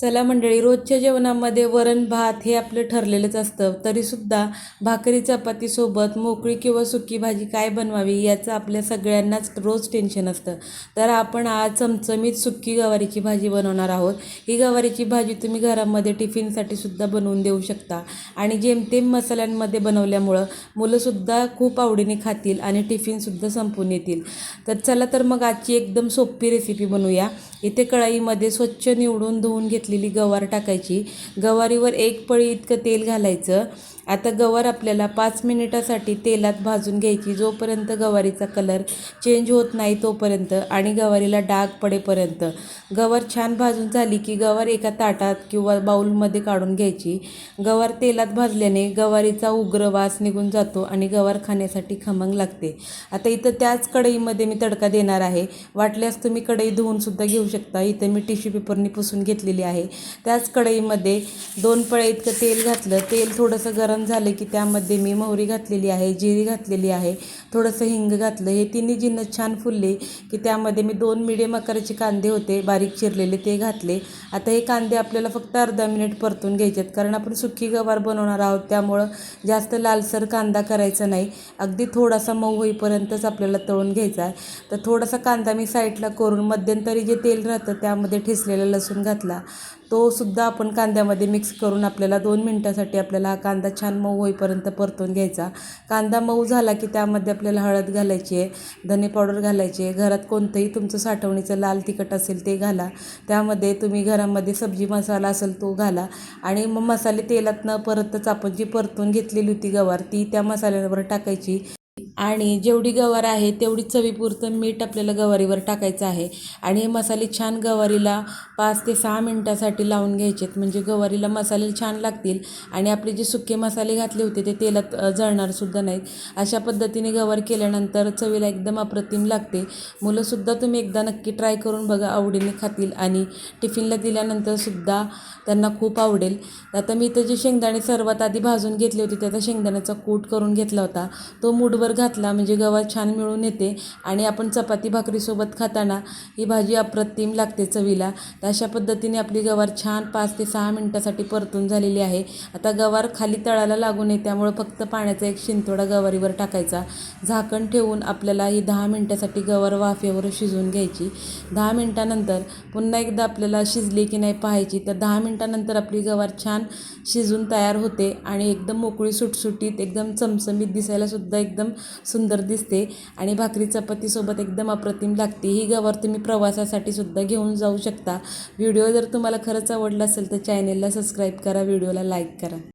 चला मंडळी रोजच्या जेवणामध्ये वरण भात हे आपलं ठरलेलंच असतं. तरीसुद्धा भाकरी चपातीसोबत मोकळी किंवा सुकी भाजी काय बनवावी याचं आपल्या सगळ्यांनाच रोज टेन्शन असतं. तर आपण आज चमचमीत सुकी गवारीची भाजी बनवणार आहोत. ही गवारीची भाजी तुम्ही घरामध्ये टिफिनसाठी सुद्धा बनवून देऊ शकता. आणि जेमतेम मसाल्यांमध्ये बनवल्यामुळं मुलंसुद्धा खूप आवडीने खातील आणि टिफिनसुद्धा संपून येतील. तर चला तर मग आजची एकदम सोपी रेसिपी बनवूया. इथे कढाईमध्ये स्वच्छ निवडून धुवून घेतलेली गवार टाकायची. गवारीवर एक पळी इतकं तेल घालायचं. आता गवार आपल्याला पाच मिनिटासाठी तेलात भाजून घ्यायची. जोपर्यंत गवारीचा कलर चेंज होत नाही तोपर्यंत. आणि गवारीला डाग पडेपर्यंत. गवार छान भाजून झाली की गवार एका ताटात किंवा बाऊलमध्ये काढून घ्यायची. गवार तेलात भाजल्याने गवारीचा उग्र वास निघून जातो आणि गवार खाण्यासाठी खमंग लागते. आता इथं त्याच कढईमध्ये मी तडका देणार आहे. वाटल्यास तुम्ही कढई धुवूनसुद्धा घेऊ शकता. इथं मी टिश्यू पेपरनी पुसून घेतलेली आहे. त्याच कढईमध्ये दोन पळे इतकं तेल घातलं. तेल थोडंसं गरम झालं की त्यामध्ये मी मोहरी घातलेली आहे जिरी घातलेली आहे थोडंसं हिंग घातलं. हे तिन्ही जिन्नस छान फुलले की त्यामध्ये मी दोन मिडियम आकाराचे कांदे होते बारीक चिरलेले ते घातले. आता हे कांदे आपल्याला फक्त अर्धा मिनिट परतून घ्यायचे आहेत कारण आपण सुकी गवार बनवणार आहोत त्यामुळं जास्त लालसर कांदा करायचा नाही. अगदी थोडासा मऊ होईपर्यंतच आपल्याला तळून घ्यायचा आहे. तर थोडासा कांदा मी साईडला करून मध्यंतरी जे तेल राहतं त्यामध्ये ठिसलेला लसूण घातला. तो सुद्धा आपण कांद्यामध्ये मिक्स करून आपल्याला दोन मिनटासाठी आपल्याला हा कांदा छान मऊ होईपर्यंत परतून घ्यायचा. कांदा मऊ झाला की त्यामध्ये आपल्याला हळद घालायची आहे धने पावडर घालायची आहे. घरात कोणतंही तुमचं साठवणीचं लाल तिखट असेल ते घाला. त्यामध्ये तुम्ही घरामध्ये सब्जी मसाला असेल तो घाला. आणि मग मसाले तेलात न परतच आपण जी परतून घेतलेली होती गवार ती त्या मसाल्यावर टाकायची. आणि जेवढी गवार आहे तेवढी चवीपुरतं मीठ आपल्याला गवारीवर टाकायचं आहे. आणि हे मसाले छान गवारीला पाच ते सहा मिनटासाठी लावून घ्यायचेत. म्हणजे गवारीला मसाले छान लागतील. आणि आपले जे सुके मसाले घातले होते ते तेलात जळणारसुद्धा नाहीत. अशा पद्धतीने गवार केल्यानंतर चवीला एकदम अप्रतिम लागते. मुलंसुद्धा तुम्ही एकदा नक्की ट्राय करून बघा आवडीने खातील. आणि टिफिनला दिल्यानंतरसुद्धा त्यांना खूप आवडेल. आता मी इथं जे शेंगदाणे सर्वात आधी भाजून घेतले होते त्याचा शेंगदाण्याचा कूट करून घेतला होता. तो मूठभर घातला म्हणजे गवार छान मिळून येते आणि आपण चपाती भाकरीसोबत खाताना ही भाजी अप्रतिम लागते चवीला. तर अशा पद्धतीने आपली गवार छान पाच ते सहा मिनटासाठी परतून झालेली आहे. आता गवार खाली तळाला लागू नये त्यामुळं फक्त पाण्याचा एक शिंतोडा गवारीवर टाकायचा. झाकण ठेवून आपल्याला ही दहा मिनटासाठी गवार वाफेवर शिजवून घ्यायची. दहा मिनटानंतर पुन्हा एकदा आपल्याला शिजली की नाही पाहायची तर दहा मिनटानंतर आपली गवार छान शिजून तयार होते आणि एकदम मोकळी सुटसुटीत एकदम चमचमीत दिसायलासुद्धा एकदम सुंदर दिसते. आणि भाकरी चपातीसोबत एकदम अप्रतिम लागते. ही गवार तुम्ही प्रवासासाठी सुद्धा घेऊन जाऊ शकता. व्हिडिओ जर तुम्हाला खरंच आवडला असेल तर चॅनेलला सबस्क्राईब करा. व्हिडिओला लाईक करा.